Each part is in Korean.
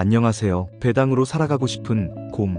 안녕하세요. 배당으로 살아가고 싶은 곰,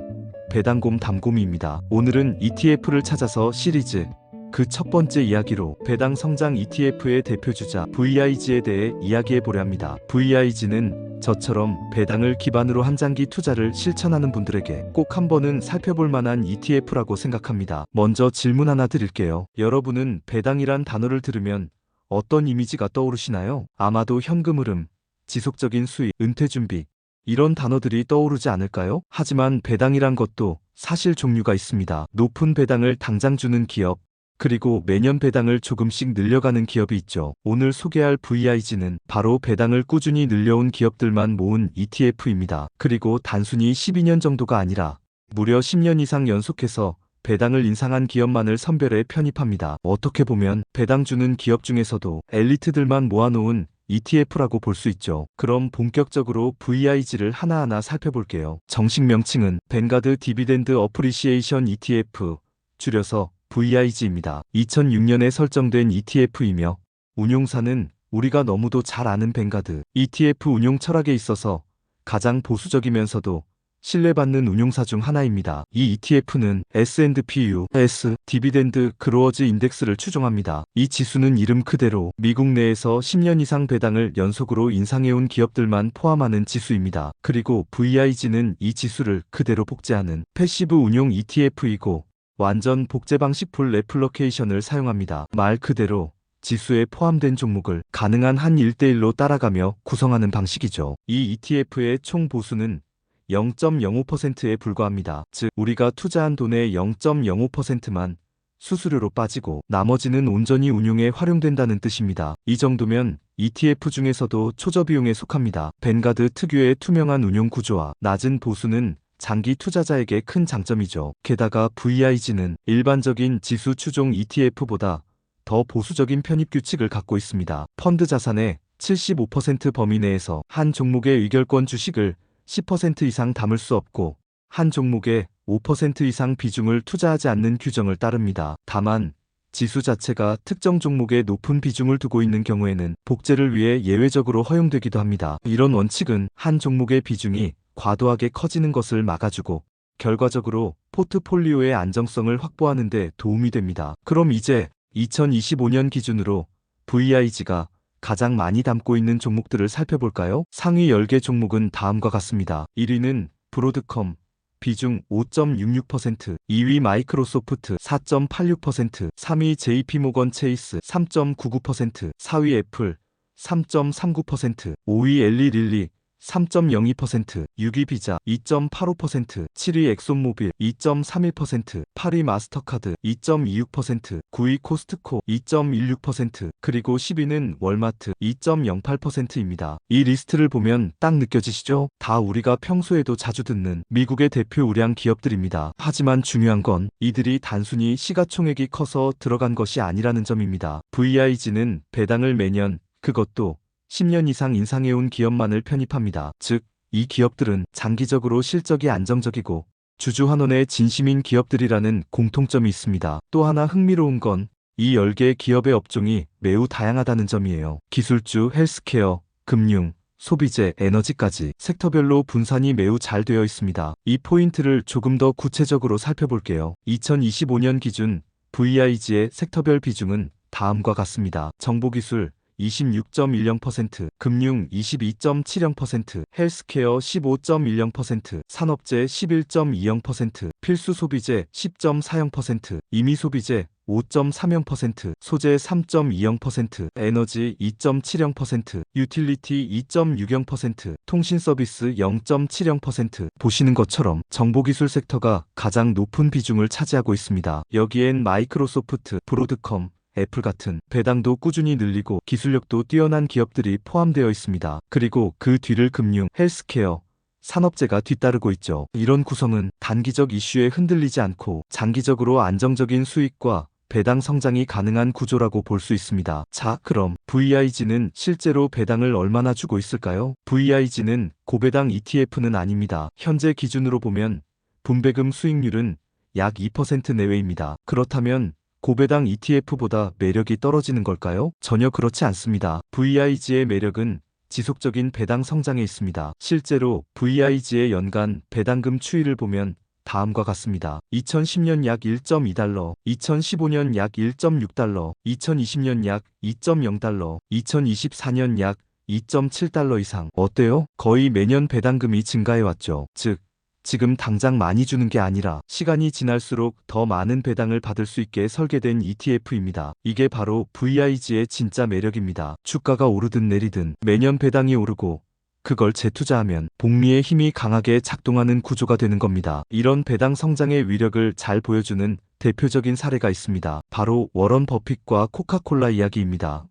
배당곰 담곰이입니다. 오늘은 ETF를 찾아서 시리즈 그 첫 번째 이야기로 배당 성장 ETF의 대표주자 VIG에 대해 이야기해 보려 합니다. VIG는 저처럼 배당을 기반으로 한 장기 투자를 실천하는 분들에게 꼭 한 번은 살펴볼 만한 ETF라고 생각합니다. 먼저 질문 하나 드릴게요. 여러분은 배당이란 단어를 들으면 어떤 이미지가 떠오르시나요? 아마도 현금 흐름, 지속적인 수익, 은퇴 준비, 이런 단어들이 떠오르지 않을까요? 하지만 배당이란 것도 사실 종류가 있습니다. 높은 배당을 당장 주는 기업, 그리고 매년 배당을 조금씩 늘려가는 기업이 있죠. 오늘 소개할 VIG는 바로 배당을 꾸준히 늘려온 기업들만 모은 ETF입니다. 그리고 단순히 12년 정도가 아니라 무려 10년 이상 연속해서 배당을 인상한 기업만을 선별해 편입합니다. 어떻게 보면 배당 주는 기업 중에서도 엘리트들만 모아놓은 ETF라고 볼 수 있죠. 그럼 본격적으로 VIG를 하나하나 살펴볼게요. 정식 명칭은 벤가드 디비덴드 어프리시에이션 ETF, 줄여서 VIG입니다. 2006년에 설정된 ETF이며 운용사는 우리가 너무도 잘 아는 벤가드 ETF 운용 철학에 있어서 가장 보수적이면서도 신뢰받는 운용사 중 하나입니다. 이 ETF는 S&P US 디비덴드 그로어즈 인덱스를 추종합니다. 이 지수는 이름 그대로 미국 내에서 10년 이상 배당을 연속으로 인상해온 기업들만 포함하는 지수입니다. 그리고 VIG는 이 지수를 그대로 복제하는 패시브 운용 ETF이고 완전 복제 방식 풀 레플로케이션을 사용합니다. 말 그대로 지수에 포함된 종목을 가능한 한 1대1로 따라가며 구성하는 방식이죠. 이 ETF의 총 보수는 0.05%에 불과합니다. 즉, 우리가 투자한 돈의 0.05%만 수수료로 빠지고 나머지는 온전히 운용에 활용된다는 뜻입니다. 이 정도면 ETF 중에서도 초저비용에 속합니다. 벤가드 특유의 투명한 운용 구조와 낮은 보수는 장기 투자자에게 큰 장점이죠. 게다가 VIG는 일반적인 지수 추종 ETF보다 더 보수적인 편입 규칙을 갖고 있습니다. 펀드 자산의 75% 범위 내에서 한 종목의 의결권 주식을 10% 이상 담을 수 없고 한 종목에 5% 이상 비중을 투자하지 않는 규정을 따릅니다. 다만 지수 자체가 특정 종목에 높은 비중을 두고 있는 경우에는 복제를 위해 예외적으로 허용되기도 합니다. 이런 원칙은 한 종목의 비중이 과도하게 커지는 것을 막아주고 결과적으로 포트폴리오의 안정성을 확보하는 데 도움이 됩니다. 그럼 이제 2025년 기준으로 VIG가 가장 많이 담고 있는 종목들을 살펴볼까요? 상위 10개 종목은 다음과 같습니다. 1위는 브로드컴 비중 5.66%, 2위 마이크로소프트 4.86%, 3위 JP모건 체이스 3.99%, 4위 애플 3.39%, 5위 엘리 릴리 3.02%, 6위 비자 2.85%, 7위 엑손모빌 2.31%, 8위 마스터카드 2.26%, 9위 코스트코 2.16%, 그리고 10위는 월마트 2.08%입니다. 이 리스트를 보면 딱 느껴지시죠? 다 우리가 평소에도 자주 듣는 미국의 대표 우량 기업들입니다. 하지만 중요한 건 이들이 단순히 시가총액이 커서 들어간 것이 아니라는 점입니다. VIG는 배당을 매년 그것도 10년 이상 인상해온 기업만을 편입합니다. 즉, 이 기업들은 장기적으로 실적이 안정적이고 주주 환원의 진심인 기업들이라는 공통점이 있습니다. 또 하나 흥미로운 건 이 10개의 기업의 업종이 매우 다양하다는 점이에요. 기술주, 헬스케어, 금융, 소비재, 에너지까지 섹터별로 분산이 매우 잘 되어 있습니다. 이 포인트를 조금 더 구체적으로 살펴볼게요. 2025년 기준 VIG의 섹터별 비중은 다음과 같습니다. 정보기술 26.10%, 금융 22.70%, 헬스케어 15.10%, 산업재 11.20%, 필수 소비재 10.40%, 임의 소비재 5.30%, 소재 3.20%, 에너지 2.70%, 유틸리티 2.60%, 통신 서비스 0.70% 보시는 것처럼 정보기술 섹터가 가장 높은 비중을 차지하고 있습니다. 여기엔 마이크로소프트, 브로드컴, 애플 같은 배당도 꾸준히 늘리고 기술력도 뛰어난 기업들이 포함되어 있습니다. 그리고 그 뒤를 금융, 헬스케어, 산업재가 뒤따르고 있죠. 이런 구성은 단기적 이슈에 흔들리지 않고 장기적으로 안정적인 수익과 배당 성장이 가능한 구조라고 볼 수 있습니다. 자, 그럼 VIG는 실제로 배당을 얼마나 주고 있을까요? VIG는 고배당 ETF는 아닙니다. 현재 기준으로 보면 분배금 수익률은 약 2% 내외입니다. 그렇다면 고배당 ETF보다 매력이 떨어지는 걸까요? 전혀 그렇지 않습니다. VIG의 매력은 지속적인 배당 성장에 있습니다. 실제로 VIG의 연간 배당금 추이를 보면 다음과 같습니다. 2010년 약 1.2달러, 2015년 약 1.6달러, 2020년 약 2.0달러, 2024년 약 2.7달러 이상. 어때요? 거의 매년 배당금이 증가해왔죠. 즉, 지금 당장 많이 주는 게 아니라 시간이 지날수록 더 많은 배당을 받을 수 있게 설계된 ETF입니다. 이게 바로 VIG의 진짜 매력입니다. 주가가 오르든 내리든 매년 배당이 오르고 그걸 재투자하면 복리의 힘이 강하게 작동하는 구조가 되는 겁니다. 이런 배당 성장의 위력을 잘 보여주는 대표적인 사례가 있습니다. 바로 워런 버핏과 코카콜라 이야기입니다.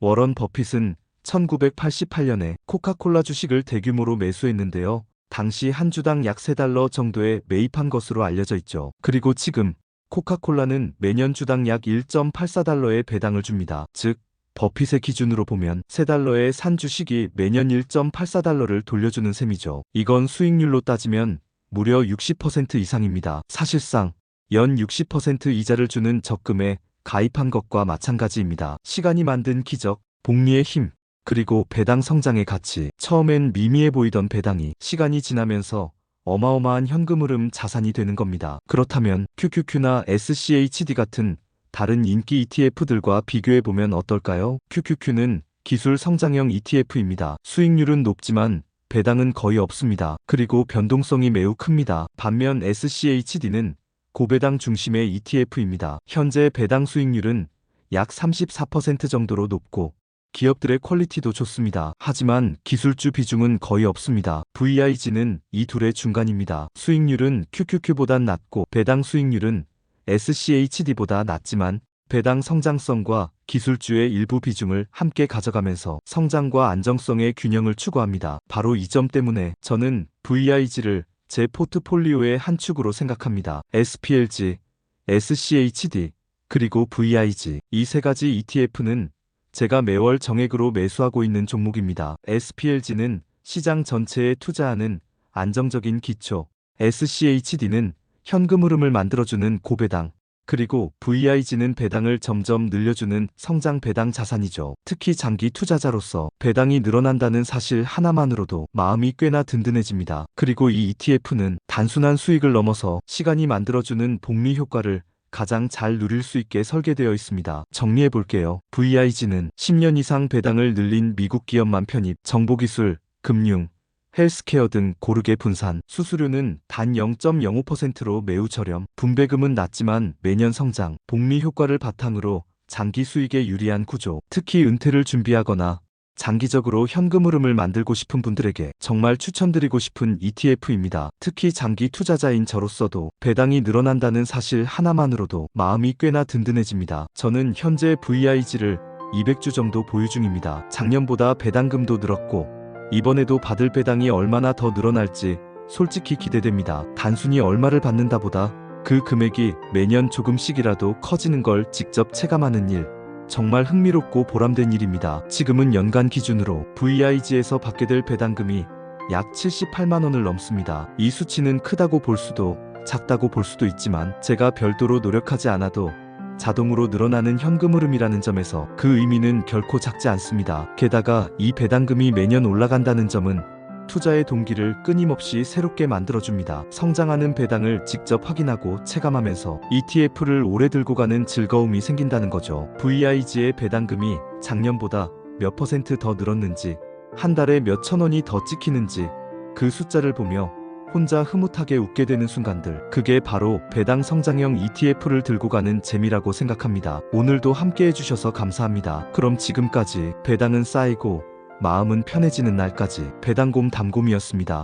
워런 버핏은 1988년에 코카콜라 주식을 대규모로 매수했는데요. 당시 한 주당 약 3달러 정도에 매입한 것으로 알려져 있죠. 그리고 지금 코카콜라는 매년 주당 약 1.84달러의 배당을 줍니다. 즉, 버핏의 기준으로 보면 3달러의 산 주식이 매년 1.84달러를 돌려주는 셈이죠. 이건 수익률로 따지면 무려 60% 이상입니다. 사실상 연 60% 이자를 주는 적금에 가입한 것과 마찬가지입니다. 시간이 만든 기적, 복리의 힘, 그리고 배당 성장의 가치. 처음엔 미미해 보이던 배당이 시간이 지나면서 어마어마한 현금 흐름 자산이 되는 겁니다. 그렇다면 QQQ나 SCHD 같은 다른 인기 ETF들과 비교해 보면 어떨까요? QQQ는 기술 성장형 ETF입니다. 수익률은 높지만 배당은 거의 없습니다. 그리고 변동성이 매우 큽니다. 반면 SCHD는 고배당 중심의 ETF입니다. 현재 배당 수익률은 약 34% 정도로 높고 기업들의 퀄리티도 좋습니다. 하지만 기술주 비중은 거의 없습니다. VIG는 이 둘의 중간입니다. 수익률은 QQQ보단 낮고 배당 수익률은 SCHD보다 낮지만 배당 성장성과 기술주의 일부 비중을 함께 가져가면서 성장과 안정성의 균형을 추구합니다. 바로 이 점 때문에 저는 VIG를 제 포트폴리오의 한 축으로 생각합니다. SPLG, SCHD, 그리고 VIG 이 세 가지 ETF는 제가 매월 정액으로 매수하고 있는 종목입니다. SPLG는 시장 전체에 투자하는 안정적인 기초, SCHD는 현금 흐름을 만들어주는 고배당, 그리고 VIG는 배당을 점점 늘려주는 성장 배당 자산이죠. 특히 장기 투자자로서 배당이 늘어난다는 사실 하나만으로도 마음이 꽤나 든든해집니다. 그리고 이 ETF는 단순한 수익을 넘어서 시간이 만들어주는 복리 효과를 가장 잘 누릴 수 있게 설계되어 있습니다. 정리해 볼게요. VIG는 10년 이상 배당을 늘린 미국 기업만 편입, 정보기술, 금융, 헬스케어 등 고르게 분산, 수수료는 단 0.05%로 매우 저렴, 분배금은 낮지만 매년 성장, 복리 효과를 바탕으로 장기 수익에 유리한 구조, 특히 은퇴를 준비하거나 장기적으로 현금 흐름을 만들고 싶은 분들에게 정말 추천드리고 싶은 ETF입니다. 특히 장기 투자자인 저로서도 배당이 늘어난다는 사실 하나만으로도 마음이 꽤나 든든해집니다. 저는 현재 VIG를 200주 정도 보유 중입니다. 작년보다 배당금도 늘었고 이번에도 받을 배당이 얼마나 더 늘어날지 솔직히 기대됩니다. 단순히 얼마를 받는다보다 그 금액이 매년 조금씩이라도 커지는 걸 직접 체감하는 일. 정말 흥미롭고 보람된 일입니다. 지금은 연간 기준으로 VIG에서 받게 될 배당금이 약 78만 원을 넘습니다. 이 수치는 크다고 볼 수도 작다고 볼 수도 있지만 제가 별도로 노력하지 않아도 자동으로 늘어나는 현금 흐름이라는 점에서 그 의미는 결코 작지 않습니다. 게다가 이 배당금이 매년 올라간다는 점은 투자의 동기를 끊임없이 새롭게 만들어줍니다. 성장하는 배당을 직접 확인하고 체감하면서 ETF를 오래 들고 가는 즐거움이 생긴다는 거죠. VIG의 배당금이 작년보다 몇 퍼센트 더 늘었는지, 한 달에 몇 천 원이 더 찍히는지, 그 숫자를 보며 혼자 흐뭇하게 웃게 되는 순간들. 그게 바로 배당 성장형 ETF를 들고 가는 재미라고 생각합니다. 오늘도 함께 해주셔서 감사합니다. 그럼 지금까지 배당은 쌓이고 마음은 편해지는 날까지 배당곰 담곰이었습니다.